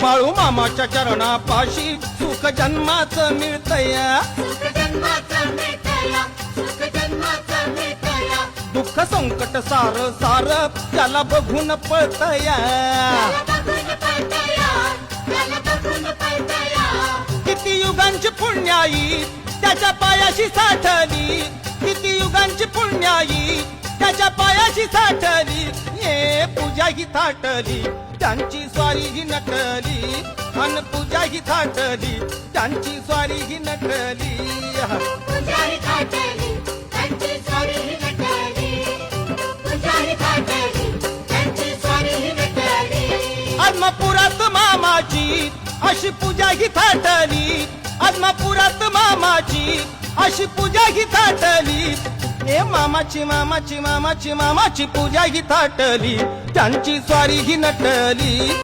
बाळू मामाच्या चरणापाशी सुख जन्माच मिळतया. दुःख संकट सार सार त्याला बघून पळतया. किती युगांची पुण्याई त्याच्या पायाशी साठली. किती युगांची पुण्याई त्याच्या पायाशी साठली. ये पूजा ही थाटली. त्यांची स्वारी ही नटली अन पूजा ही थाटली त्यांची स्वारी ही नटली. आत्मापुरात मामाची अशी पूजा ही थाटली. आत्मापुरात मामाची अशी पूजा ही थाटली. ए मामाची मामाची मामाची मामाची पूजा ही थाटली. त्यांची स्वारी ही नटली.